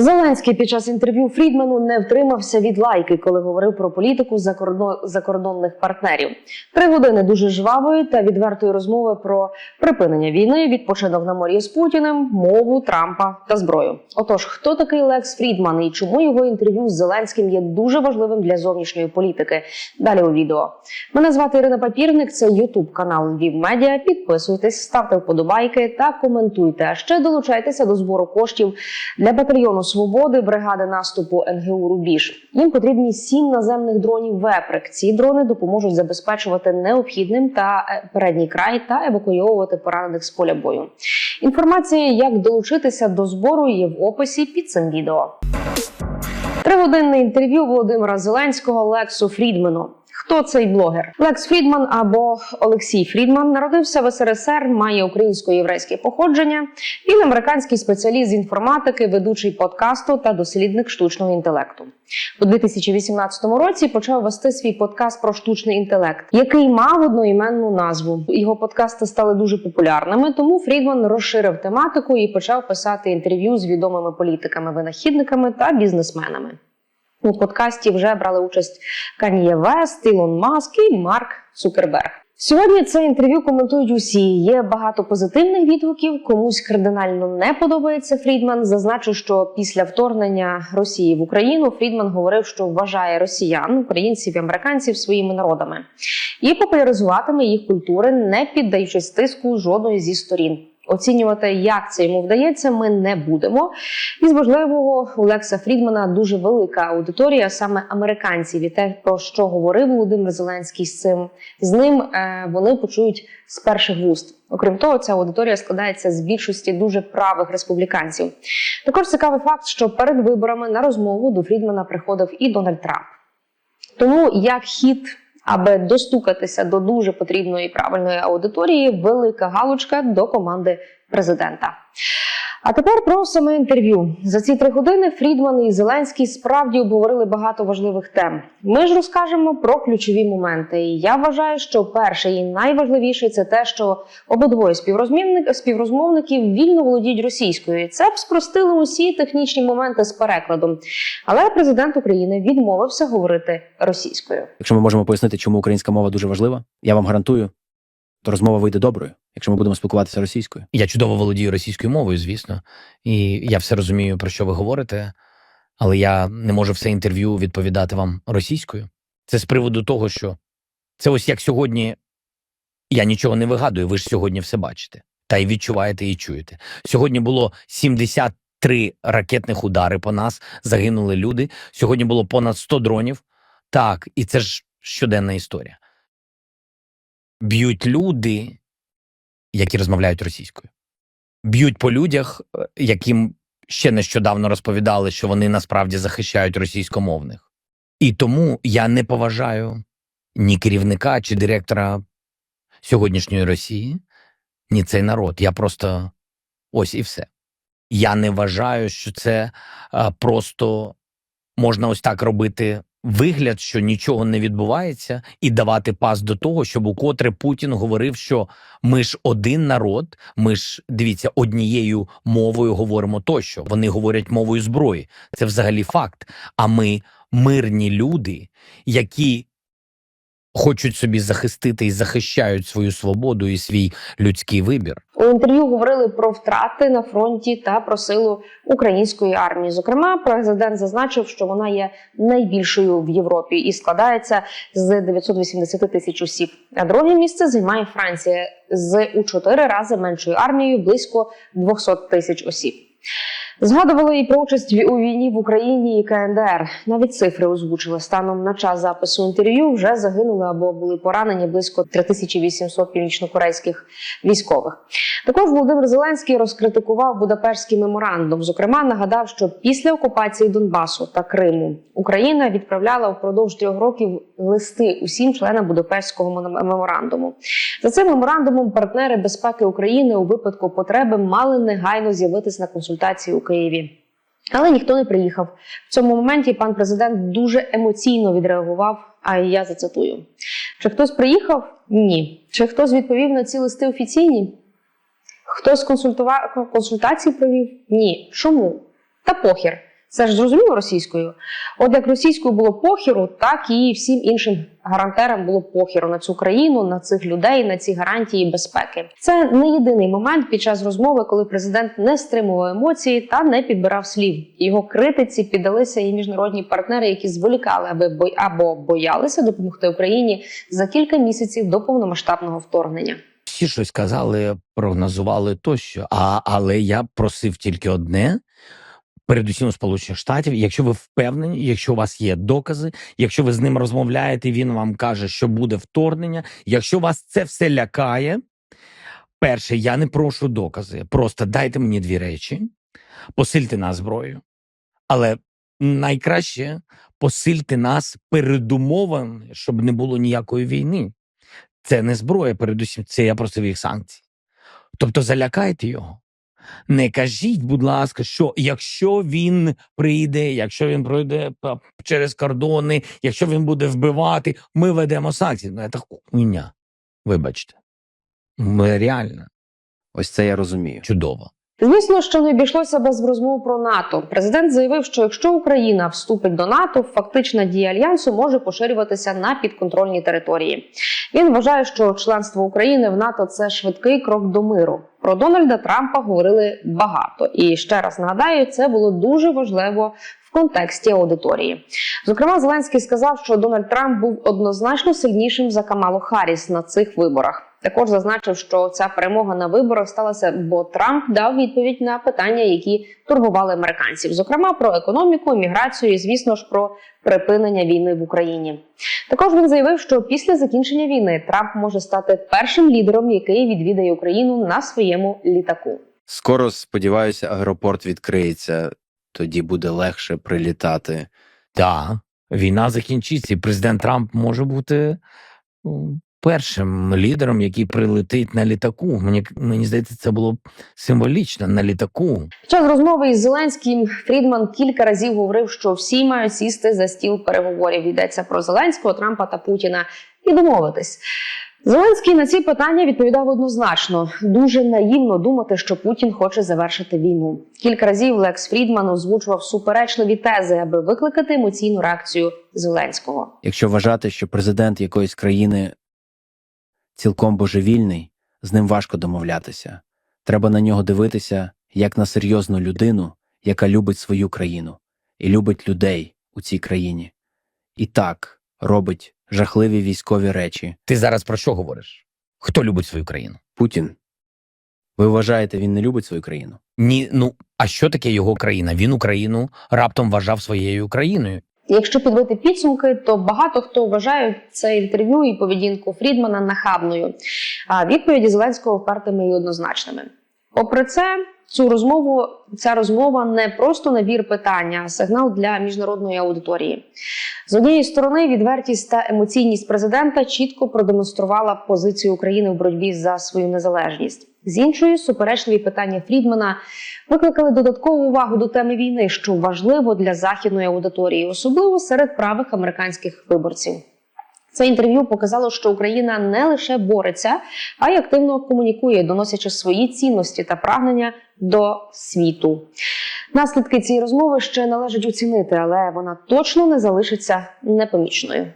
Зеленський під час інтерв'ю Фрідману не втримався від лайки, коли говорив про політику закордон- закордонних партнерів. Три години дуже жвавої та відвертої розмови про припинення війни, відпочинок на морі з Путіним, мову Трампа та зброю. Отож, хто такий Лекс Фрідман і чому його інтерв'ю з Зеленським є дуже важливим для зовнішньої політики? Далі у відео. Мене звати Ірина Папірник. Це Ютуб канал Львів Медіа. Підписуйтесь, ставте вподобайки та коментуйте. А ще долучайтеся до збору коштів для батальйону свободи бригади наступу НГУ Рубіж. Їм потрібні сім наземних дронів Веприк. Ці дрони допоможуть забезпечувати необхідним та е, передній край та евакуйовувати поранених з поля бою. Інформація, як долучитися до збору, є в описі під цим відео. Тригодинне інтерв'ю Володимира Зеленського Лексу Фрідмену. Хто цей блогер? Лекс Фрідман або Олексій Фрідман народився в СРСР, має українсько-єврейське походження. Він американський спеціаліст з інформатики, ведучий подкасту та дослідник штучного інтелекту. У 2018 році почав вести свій подкаст про штучний інтелект, який мав одноіменну назву. Його подкасти стали дуже популярними, тому Фрідман розширив тематику і почав писати інтерв'ю з відомими політиками, винахідниками та бізнесменами. У подкасті вже брали участь Кан'є Вест, Ілон Маск і Марк Цукерберг. Сьогодні це інтерв'ю коментують усі. Є багато позитивних відгуків. Комусь кардинально не подобається Фрідман. Зазначу, що після вторгнення Росії в Україну Фрідман говорив, що вважає росіян, українців і американців своїми народами і популяризуватиме їх культури, не піддаючись тиску жодної зі сторін. Оцінювати, як це йому вдається, ми не будемо. Із важливого у Лекса Фрідмана дуже велика аудиторія, саме американців, і те, про що говорив Володимир Зеленський з цим з ним, е, вони почують з перших вуст. Окрім того, ця аудиторія складається з більшості дуже правих республіканців. Також цікавий факт, що перед виборами на розмову до Фрідмана приходив і Дональд Трамп. Тому як хід. Аби достукатися до дуже потрібної правильної аудиторії, велика галочка до команди президента. А тепер про саме інтерв'ю. За ці три години Фрідман і Зеленський справді обговорили багато важливих тем. Ми ж розкажемо про ключові моменти. І я вважаю, що перше і найважливіше це те, що обидвоє співрозмовників вільно володіють російською. Це б спростило усі технічні моменти з перекладом. Але президент України відмовився говорити російською. Якщо ми можемо пояснити, чому українська мова дуже важлива, я вам гарантую, то розмова вийде доброю, якщо ми будемо спілкуватися російською. Я чудово володію російською мовою, звісно, і я все розумію, про що ви говорите, але я не можу все інтерв'ю відповідати вам російською. Це з приводу того, що це ось як сьогодні я нічого не вигадую, ви ж сьогодні все бачите. Та й відчуваєте і чуєте. Сьогодні було 73 ракетних удари по нас, загинули люди. Сьогодні було понад 100 дронів. Так, і це ж щоденна історія. Б'ють люди, які розмовляють російською. Б'ють по людях, е, яким ще нещодавно розповідали, що вони насправді захищають російськомовних. І тому я не поважаю ні керівника чи директора сьогоднішньої Росії, ні цей народ. Я просто ось і все. Я не вважаю, що це а, просто можна ось так робити вигляд, що нічого не відбувається, і давати пас до того, щоб укотре Путін говорив, що ми ж один народ, ми ж дивіться, однією мовою говоримо тощо. Вони говорять мовою зброї. Це взагалі факт. А ми мирні люди, які хочуть собі захистити і захищають свою свободу і свій людський вибір. У інтерв'ю говорили про втрати на фронті та про силу української армії. Зокрема, президент зазначив, що вона є найбільшою в Європі і складається з 980 тисяч осіб. А друге місце займає Франція з у чотири рази меншою армією близько 200 тисяч осіб. Згадували і про участь у війні в Україні і КНДР. Навіть цифри озвучили станом на час запису інтерв'ю. Вже загинули або були поранені близько 3800 північнокорейських військових. Також Володимир Зеленський розкритикував Будапештський меморандум. Зокрема, нагадав, що після окупації Донбасу та Криму Україна відправляла впродовж трьох років листи усім членам Будапештського меморандуму. За цим меморандумом партнери безпеки України у випадку потреби мали негайно з'явитись на консультації у Києві. Але ніхто не приїхав. В цьому моменті пан президент дуже емоційно відреагував. А я зацитую: чи хтось приїхав? Ні. Чи хтось відповів на ці листи офіційні? Хтось консультував консультації провів? Ні. Чому? та похір. Це ж зрозуміло російською. От як російською було похіру, так і всім іншим гарантерам було похіру на цю країну, на цих людей, на ці гарантії безпеки. Це не єдиний момент під час розмови, коли президент не стримував емоції та не підбирав слів. Його критиці піддалися і міжнародні партнери, які зволікали, аби бой або боялися допомогти Україні за кілька місяців до повномасштабного вторгнення. Всі щось казали, прогнозували тощо. А, але я просив тільки одне. Передусім Сполучених Штатів, якщо ви впевнені, якщо у вас є докази, якщо ви з ним розмовляєте, він вам каже, що буде вторгнення. Якщо вас це все лякає, перше, я не прошу докази. Просто дайте мені дві речі, посильте нас зброєю. Але найкраще посильте нас передумовами, щоб не було ніякої війни. Це не зброя, передусім, це я просив їх санкцій. Тобто залякайте його. Не кажіть, будь ласка, що якщо він прийде, якщо він пройде через кордони, якщо він буде вбивати, ми ведемо санкції. Ну, це хуйня. Вибачте. Ми реально Ось це я розумію. чудово. Звісно, що не обійшлося без розмов про НАТО. Президент заявив, що якщо Україна вступить до НАТО, фактична дія альянсу може поширюватися на підконтрольні території. Він вважає, що членство України в НАТО це швидкий крок до миру. Про Дональда Трампа говорили багато, і ще раз нагадаю, це було дуже важливо в контексті аудиторії. Зокрема, Зеленський сказав, що Дональд Трамп був однозначно сильнішим за Камалу Харріс на цих виборах. Також зазначив, що ця перемога на виборах сталася, бо Трамп дав відповідь на питання, які турбували американців, зокрема про економіку, міграцію і, звісно ж, про припинення війни в Україні. Також він заявив, що після закінчення війни Трамп може стати першим лідером, який відвідає Україну на своєму літаку. Скоро, сподіваюся, аеропорт відкриється, тоді буде легше прилітати. Так, війна закінчиться, і президент Трамп може бути першим лідером, який прилетить на літаку. Мені, мені здається, це було б символічно на літаку. Під час розмови із Зеленським Фрідман кілька разів говорив, що всі мають сісти за стіл переговорів. Йдеться про Зеленського, Трампа та Путіна і домовитись. Зеленський на ці питання відповідав однозначно. Дуже наївно думати, що Путін хоче завершити війну. Кілька разів Лекс Фрідман озвучував суперечливі тези, аби викликати емоційну реакцію Зеленського. Якщо вважати, що президент якоїсь країни цілком божевільний, з ним важко домовлятися. Треба на нього дивитися як на серйозну людину, яка любить свою країну і любить людей у цій країні. І так робить жахливі військові речі. Ти зараз про що говориш? Хто любить свою країну? Путін. Ви вважаєте, він не любить свою країну? Ні, ну а що таке його країна? Він Україну раптом вважав своєю країною. Якщо підбити підсумки, то багато хто вважає це інтерв'ю і поведінку Фрідмана нахабною, а відповіді Зеленського впертими і однозначними. Попри це, цю розмову ця розмова не просто набір питання, а сигнал для міжнародної аудиторії. З однієї сторони, відвертість та емоційність президента чітко продемонструвала позицію України в боротьбі за свою незалежність. З іншої, суперечливі питання Фрідмана викликали додаткову увагу до теми війни, що важливо для західної аудиторії, особливо серед правих американських виборців. Це інтерв'ю показало, що Україна не лише бореться, а й активно комунікує, доносячи свої цінності та прагнення до світу. Наслідки цієї розмови ще належить оцінити, але вона точно не залишиться непоміченою.